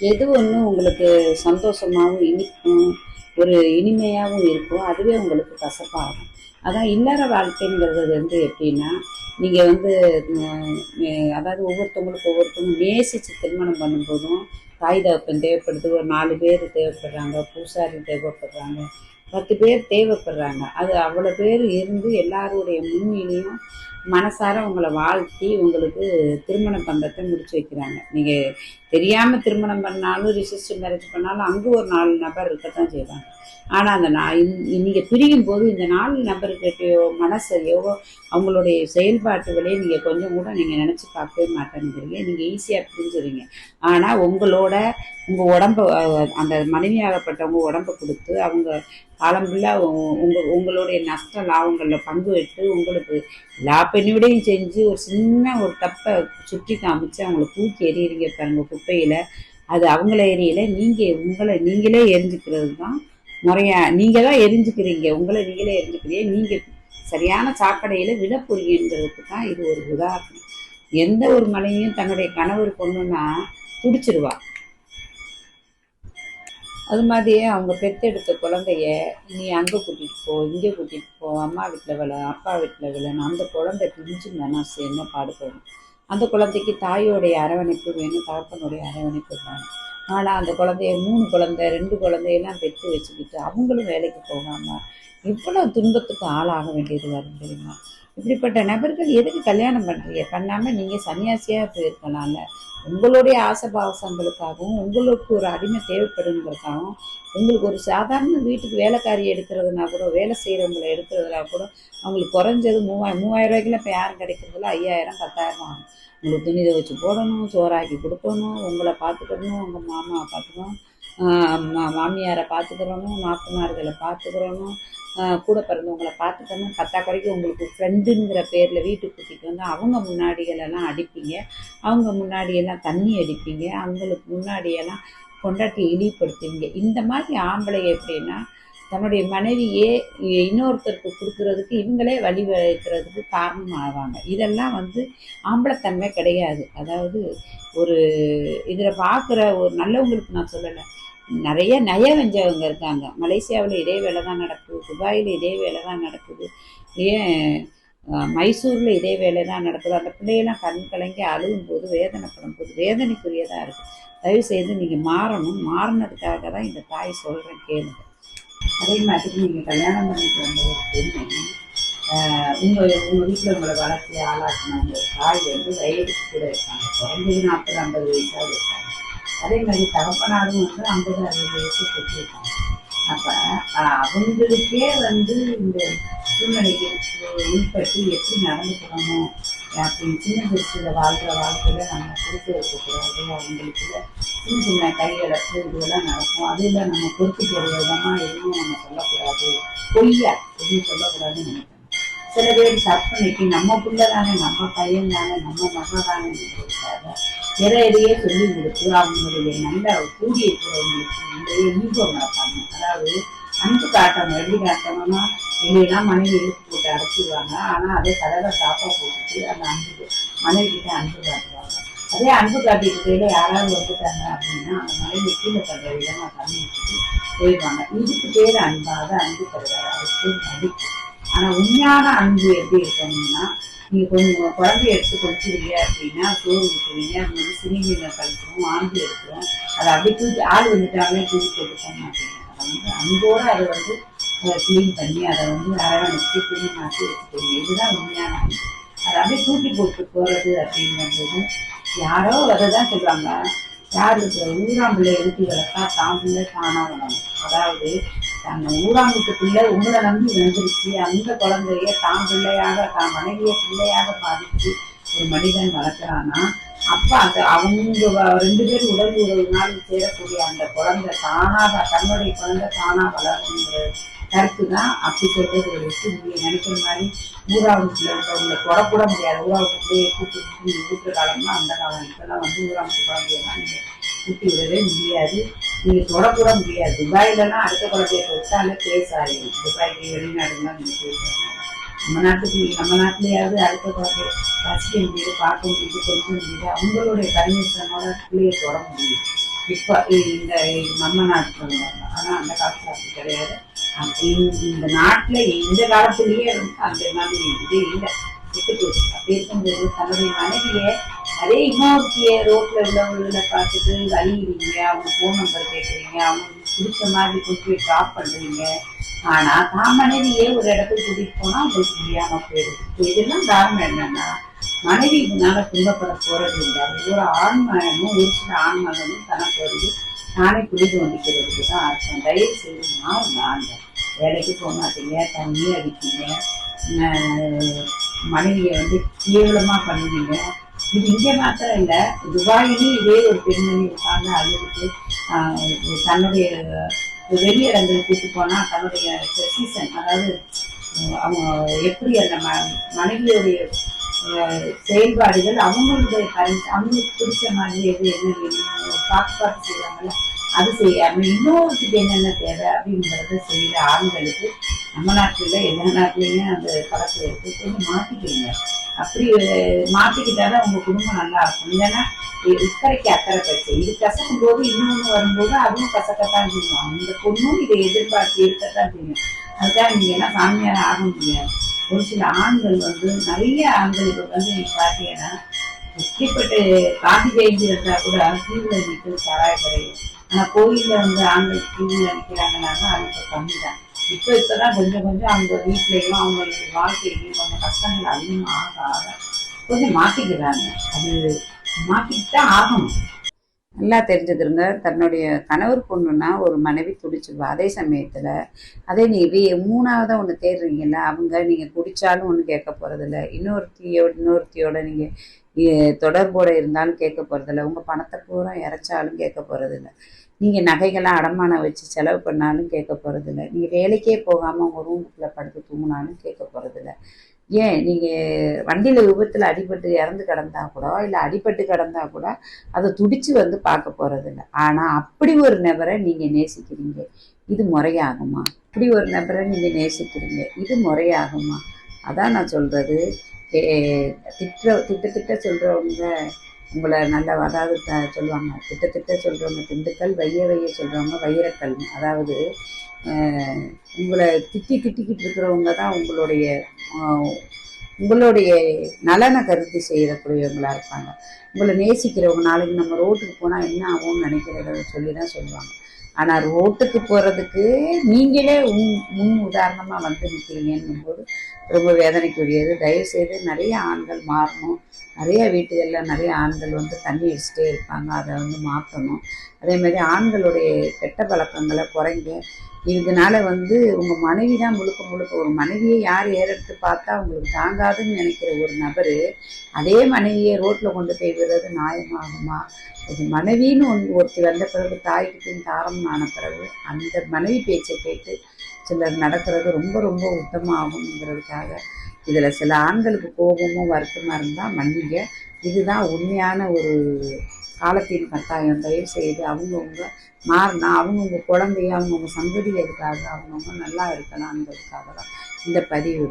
எது ஒன்று உங்களுக்கு சந்தோஷமாகவும் இனிக்கும் ஒரு இனிமையாகவும் இருக்கும் அதுவே உங்களுக்கு கசப்பாகும். அதான் இல்லற வாழ்க்கைங்கிறது வந்து எப்படின்னா நீங்கள் வந்து அதாவது ஒவ்வொருத்தவங்களுக்கு ஒவ்வொருத்தவங்க நேசித்து திருமணம் பண்ணும்போதும் தாய் தகப்பன் தேவைப்படுது ஒரு நாலு பேர் தேவைப்படுறாங்க பூசாரி தேவைப்படுறாங்க பத்து பேர் தேவைப்படுறாங்க. அது அவ்வளோ பேர் இருந்து எல்லாருடைய முன்னிலையும் மனசார உங்களை வாழ்த்தி உங்களுக்கு திருமண பந்தத்தை முடிச்சு வைக்கிறாங்க. நீங்கள் தெரியாமல் திருமணம் பண்ணாலும் ரிஜிஸ்டர் மேரேஜ் பண்ணாலும் அங்கே ஒரு நாலு நபர் இருக்கத்தான் செய்வாங்க ஆனால் அந்த நான் நீங்கள் பிரியும் போது இந்த நாலு நபர்கிட்டயோ மனசையோ அவங்களுடைய செயல்பாட்டுகளையும் நீங்கள் கொஞ்சம் கூட நீங்கள் நினச்சி பார்க்கவே மாட்டேங்கிறீங்க. நீங்கள் ஈஸியாக புரிஞ்சுறீங்க. ஆனால் உங்களோட உங்கள் உடம்ப அந்த மனைவியாகப்பட்டவங்க உடம்ப கொடுத்து அவங்க காலம் ஃபுல்லாக உங்கள் உங்களுடைய நஷ்ட லாபங்களில் பங்கு விட்டு உங்களுக்கு எல்லா பெண்ணியோடையும் செஞ்சு ஒரு சின்ன ஒரு தப்பை சுற்றி காமிச்சு அவங்களை தூக்கி எறிகிறீங்க பாருங்க குப்பையில் அது அவங்கள எரியல நீங்கள் உங்களை நீங்களே எரிஞ்சுக்கிறது தான் முறையா. நீங்கள் தான் எரிஞ்சுக்கிறீங்க உங்களை நீங்களே எரிஞ்சுக்கிறீங்க. நீங்கள் சரியான சாக்கடையில் விட தான் இது ஒரு உதாரணம். எந்த ஒரு மனைவியும் தன்னுடைய கணவர் பொண்ணுன்னா துடிச்சிருவா. அது மாதிரியே அவங்க பெத்தெடுத்த குழந்தைய நீ அங்கே கூட்டிகிட்டு போ இங்கே கூட்டிகிட்டு போ அம்மா வீட்டில் விளை அப்பா வீட்டில் விளைன்னு அந்த குழந்தை பிரிஞ்சு மனசு என்ன பாடுபடும். அந்த குழந்தைக்கு தாயோடைய அரவணைப்பு வேணும் தகப்பனுடைய அரவணைப்பு வேணும். ஆனால் அந்த குழந்தைய மூணு குழந்தை ரெண்டு குழந்தையெல்லாம் பெற்று வச்சுக்கிட்டு அவங்களும் வேலைக்கு போகாமல் இவ்வளோ துன்பத்துக்கு ஆளாக வேண்டியது வரும் தெரியுமா? இப்படிப்பட்ட நபர்கள் எதுக்கு கல்யாணம் பண்ணுறீங்க பண்ணாமல் நீங்கள் சன்னியாசியாக போயிருக்கலாம்ல உங்களுடைய ஆசபாவசங்களுக்காகவும் உங்களுக்கு ஒரு அடிமை தேவைப்படுங்கிறதுக்காகவும் உங்களுக்கு ஒரு சாதாரண வீட்டுக்கு வேலைக்காரி எடுக்கிறதுனா கூட வேலை செய்கிறவங்களை எடுக்கிறதுனா கூட அவங்களுக்கு குறைஞ்சது மூவாயிரம் மூவாயிரம் ரூபாய்க்குலாம் இப்போ யாரும் கிடைக்கிறதில்ல ஐயாயிரம் பத்தாயிரம் ஆகும் உங்களுக்கு துணி துவைச்சு போடணும் சோறாக்கி கொடுக்கணும் உங்களை பார்த்துக்கணும் உங்கள் மாமாவை பார்த்துக்கணும். மாமியாரை பார்த்துக்கிறணும் நாத்தனார்களை பார்த்துக்கிறணும் கூட பிறந்தவங்களை பார்த்துக்கணும் பத்தா குறைக்கு உங்களுக்கு ஃப்ரெண்டுங்கிற பேரில் வீட்டுக்கு கூட்டிகிட்டு வந்து அவங்க முன்னாடிகளெல்லாம் அடிப்பீங்க. அவங்க முன்னாடியெல்லாம் தண்ணி அடிப்பீங்க. அவங்களுக்கு முன்னாடியெல்லாம் கொண்டாட்டி இழிப்படுத்துவீங்க. இந்த மாதிரி ஆம்பளை எப்படின்னா தன்னுடைய மனைவியே இன்னொருத்தருக்கு கொடுக்கறதுக்கு இவங்களே வழி வைக்கிறதுக்கு காரணம் ஆவாங்க இதெல்லாம் வந்து ஆம்பளைத்தன்மை கிடையாது. அதாவது ஒரு இதில் பார்க்குற ஒரு நல்லவங்களுக்கு நான் சொல்லலை. நிறைய நய வெஞ்சவங்க இருக்காங்க. மலேசியாவில் இதே வேலை தான் நடக்குது. துபாயில் இதே வேலை தான் நடக்குது. ஏன் மைசூரில் இதே வேலை தான் நடக்குது. அந்த பிள்ளையெல்லாம் கண் கலங்கி அழுகும் போது வேதனைப்படும் போது வேதனைக்குரியதாக இருக்குது தயவு செய்து நீங்கள் மாறணும். மாறினதுக்காக தான் இந்த தாய் சொல்கிறேன் கேளுங்க. அதே மாதிரி நீங்கள் கல்யாணம் பண்ணிட்டு வந்த ஒரு பெண்ணு உங்கள் உங்கள் வீட்டில் உங்களை வளர்த்தி ஆளாக்குன அந்த தாய் வந்து வயதுக்கு கூட இருக்காங்க. குறைஞ்சது நாற்பது ஐம்பது வயசாக இருக்காங்க. அதே மாதிரி தகப்பனாரும் வந்து ஐம்பது அறுபது வயசு பெற்றிருக்காங்க. அப்போ அவங்களுக்கே வந்து இந்த சூழ்நிலைக்கு உள்பட்டு எப்படி நடந்துக்கணும் அப்படின்னு சின்ன பெருசில் வாழ்கிற வாழ்க்கையில் நம்ம கொடுத்து வைக்கக்கூடாது அவங்களுக்கு சின்ன சின்ன கையெழுத்து இதெல்லாம் நடக்கும். அதில் நம்ம பொறுத்து போகிற விதமாக எதுவும் நம்ம சொல்லக்கூடாது. பொய்யா எதுவும் சொல்லக்கூடாதுன்னு நினைக்கிறேன் சில பேர் தப்பு நம்ம பிள்ளை தானே நம்ம பையன் தானே நம்ம மகள் தானே நினைக்கிறாங்க நிறையவே சொல்லி கொடுத்து அவங்களுடைய நல்ல கூடிய இருக்கிறவங்களுக்கு நிறைய ஈகோ நடப்பாங்க அதாவது அன்பு காட்டணும் எப்படி காட்டணும்னா வெளியெல்லாம் மனைவி இழுத்து போட்டு அடைச்சிடுவாங்க ஆனால் அதே கதவை சாப்பா போட்டுட்டு அந்த அன்பு மனைவி கிட்ட அன்பு காட்டுவாங்க. அதே அன்பு காட்டிட்டு கையில யாராவது வந்துட்டாங்க அப்படின்னா அந்த மனைவி கீழே தள்ள விதமாக தண்ணி வச்சுட்டு போயிடுவாங்க. இதுக்கு பேர் அன்பாக அன்பு கிடையாது அதுக்கு பேர் ஆனால் உண்மையான அன்பு எப்படி இருக்கணும்னா நீங்கள் கொஞ்சம் குழந்தைய எடுத்து குடிச்சிருக்கீங்க அப்படின்னா சோறு ஊற்றுவீங்க அது வந்து சிறுநீரை கழிக்கிறோம் ஆம்பி எடுக்கிறோம். அதை அப்படியே தூக்கி ஆள் வந்துட்டாங்களே தூக்கி போட்டு பண்ண அன்போட அதை வந்து அன்போடு அதை வந்து க்ளீன் பண்ணி அதை வந்து அரவணைச்சு துணி மாற்றி வச்சுக்கோங்க இதுதான் உண்மையான அன்பு. அதை அப்படியே தூக்கி போட்டு போகிறது அப்படிங்கும்போது யாரோ அதை தான் சொல்கிறாங்க யார் இருக்கிற ஊராம்பிள்ளை எழுதி வளர்த்தா தான் பிள்ளை தானாக வளரும் அதாவது அந்த ஊராங்குட்டு பிள்ளை உங்களை நம்பி வந்துருச்சு அந்த குழந்தைய தான் பிள்ளையாக தான் மனைவியை பிள்ளையாக பாதித்து ஒரு மனிதன் வளர்க்குறான்னா அப்போ அது அவங்க ரெண்டு பேரும் உடல் உறவுனால் சேரக்கூடிய அந்த குழந்தை தானாக தன்னுடைய குழந்தை தானாக வளரணுங்கிற கருத்து தான் அப்படி சொல்றது ஒரு விஷயம். நீங்கள் நினைக்கிற மாதிரி ஊராவுக்குள்ள உள்ளவங்களை தொடக்கூட முடியாது. ஊராவுக்குள்ளேயே கூப்பிட்டு இருக்கிற காலம்னா அந்த காலம். இப்பெல்லாம் வந்து ஊராவுக்கு குழந்தையெல்லாம் நீங்கள் கூட்டி விடவே முடியாது. நீங்க தொடக்கூட முடியாது. துபாயிலலாம் அடுத்த குழந்தைய தொட்டாலே கேஸ் ஆகிடும் துபாய்க்கு வெளிநாடுலாம் நீங்கள் பேசுகிறாங்க நம்ம நாட்டுக்கு நம்ம நாட்டிலேயாவது அடுத்த குழந்தைய ரசிக்க முடியுது பார்க்க முடியுது கொஞ்சம் முடியுது அவங்களுடைய பர்மிஷனோட பிள்ளையை தொட முடியும். இப்போ இந்த நம்ம நாட்டில் ஆனால் அந்த காலத்தில் அப்படி கிடையாது. இந்த- நாட்டில் இந்த காலத்துலேயே அந்த மாதிரி இது இல்லை. விட்டு போச்சு அப்படி இருக்கும்போது தன்னுடைய மனைவியை அதே இன்னொருத்திய ரோட்ல உள்ளவங்கள பார்த்துட்டு அழியிறீங்க அவங்க ஃபோன் நம்பர் கேட்குறீங்க அவங்களுக்கு பிடிச்ச மாதிரி கொண்டு போய் ட்ராப் பண்ணுறீங்க ஆனால் தான் மனைவியே ஒரு இடத்துக்கு கூட்டிகிட்டு போனால் அவங்களுக்கு முடியாமல் போயிடுது இதெல்லாம் காரணம் என்னன்னா மனைவி இதனால துன்பப்பட போறது இல்லை. ஒரு ஆண் மகனும் ஒரு சில ஆண் மகனும் தனக்கு வந்து நானே புரிந்து தோண்டிக்கிறதுக்கு தான் அர்த்தம். தயவு செய்து நான் வாங்க. வேலைக்கு போக மாட்டீங்க தண்ணி அடிப்பீங்க மனைவியை வந்து தீவிரமாக பண்ணுவீங்க. இது இங்கே மாத்திரம் இல்லை துபாயிலையும் இதே ஒரு பெண்மணி இருக்காங்க. அழுதுட்டு தன்னுடைய வெளியிடங்களுக்கு கூட்டு போனால் தன்னுடைய சீசன் அதாவது அவங்க எப்படி அந்த ம மனைவியுடைய செயல்பாடுகள் அவங்களுடைய கருத்து அவங்களுக்கு பிடிச்ச மாதிரி எது என்ன பார்த்து பார்த்து செய்வாங்கல்ல அது செய்யாமல் இன்னொருத்துக்கு என்னென்ன தேவை அப்படிங்கிறத செய்கிற ஆண்களுக்கு நம்ம நாட்டில் எல்லா நாட்டிலையுமே அந்த பழக்கம் இருக்கு கொஞ்சம் மாற்றிக்கிறீங்க அப்படி அஹ், மாற்றிக்கிட்டாதான் உங்க குடும்பம் நல்லா இருக்கும். இல்லைன்னா இக்கரைக்கு அக்கறை பச்சை இது கசக்கும் போது இன்னொன்று வரும்போது அதுவும் கசக்கத்தான் செய்யும். அந்த பொண்ணும் இதை எதிர்பார்த்து இருக்கத்தான் செய்யும். அதுக்காக நீங்க எல்லாம் சாமியார் ஆக முடியாது. ஒரு சில ஆண்கள் வந்து நிறைய ஆண்கள் வந்து நீங்க பார்த்தீங்கன்னா எப்படிப்பட்ட காந்தி ஜெயந்தி இருந்தா கூட கீழே நிற்கிறது சாராய கிடையாது ஆனால் கோயிலில் வந்து ஆண்கள் கீழே நிற்கிறாங்கன்னாக்கா அது இப்போ கம்மி தான் இப்போ இப்போதான் கொஞ்சம் கொஞ்சம் அவங்க வீட்லயும் அவங்களுக்கு வாழ்க்கையிலையும் கொஞ்சம் கஷ்டங்கள் அதிகமாக ஆக ஆக கொஞ்சம் மாத்திக்கிறாங்க. அது மாற்றிக்கிட்டு தான் ஆகணும். நல்லா தெரிஞ்சுக்கிறங்க. தன்னுடைய கணவர் பொண்ணுன்னா ஒரு மனைவி துடிச்சிருவா. அதே சமயத்தில் அதே நீ வே மூணாவதாக ஒன்று தேடுறீங்கல்ல அவங்க நீங்கள் குடித்தாலும் ஒன்றும் கேட்க போகிறதில்ல இன்னொருத்தியோட இன்னொருத்தியோட நீங்கள் தொடர்போடு இருந்தாலும் கேட்க போகிறதில்ல உங்கள் பணத்தை பூரா இறைச்சாலும் கேட்க போகிறதில்ல நீங்கள் நகைகள்லாம் அடமானம் வச்சு செலவு பண்ணாலும் கேட்க போகிறதில்ல நீங்கள் வேலைக்கே போகாமல் உங்கள் ரூமுக்குள்ளே படுத்து தூங்கினாலும் கேட்க போகிறதில்ல ஏன்? நீங்கள் வண்டியில் விபத்தில் அடிபட்டு இறந்து கிடந்தா கூட இல்லை அடிபட்டு கிடந்தா கூட அதை துடித்து வந்து பார்க்க போகிறதில்ல ஆனால் அப்படி ஒரு நபரை நீங்கள் நேசிக்கிறீங்க. இது முறையாகுமா? இப்படி ஒரு நபரை நீங்கள் நேசிக்கிறீங்க. இது முறையாகுமா? அதான் நான் சொல்கிறது திட்ட திட்ட திட்ட சொல்கிறவங்க உங்களை நல்லா அதாவது த- சொல்லுவாங்க திட்ட திட்ட சொல்கிறவங்க திண்டுக்கல் வைய வைய சொல்கிறவங்க வைரக்கல் அதாவது உங்களை திட்டி திட்டிக்கிட்டு இருக்கிறவங்க தான் உங்களுடைய உங்களுடைய நலனை கருத்து செய்யக்கூடியவங்களா இருப்பாங்க. உங்களை நேசிக்கிறவங்க நாளைக்கு நம்ம ரோட்டுக்கு போனால் என்ன ஆகும்னு நினைக்கிறத சொல்லி தான் சொல்லுவாங்க. ஆனால் ரோட்டுக்கு போகிறதுக்கு நீங்களே உன் முன் உதாரணமாக வந்து நிற்கிறீங்கன்னும் போது ரொம்ப வேதனைக்குரியது. தயவுசெய்து நிறைய ஆண்கள் மாறணும். நிறைய வீட்டுகளில் நிறைய ஆண்கள் வந்து தண்ணி அடிச்சுட்டே இருப்பாங்க. அதை வந்து மாற்றணும் அதே மாதிரி ஆண்களுடைய கெட்ட பழக்கங்களை குறைங்க. இதனால வந்து உங்கள் மனைவி தான் முழுக்க முழுக்க ஒரு மனைவியை யார் ஏறெடுத்து பார்த்தா உங்களுக்கு தாங்காதுன்னு நினைக்கிற ஒரு நபர் அதே மனைவியை ரோட்டில் கொண்டு போய் விடுறது நியாயமாகுமா? இது மனைவின்னு ஒன் ஒருத்தி வந்த பிறகு தாய்க்கு பின் தாரம்னு ஆன பிறகு அந்த மனைவி பேச்சை கேட்டு சிலர் நடக்கிறது ரொம்ப ரொம்ப உத்தமாகுங்கிறதுக்காக இதில் சில ஆண்களுக்கு கோபமும் வருத்தமாக இருந்தால் மன்னிங்க. இதுதான் உண்மையான ஒரு காலத்தின் கட்டாயம் தயவு செய்து அவங்கவுங்க மாறினா அவங்கவுங்க குழந்தைய அவங்கவுங்க சந்ததிகளுக்காக அவங்கவுங்க நல்லா இருக்கலாம்ன்றதுக்காக தான் இந்த பதிவு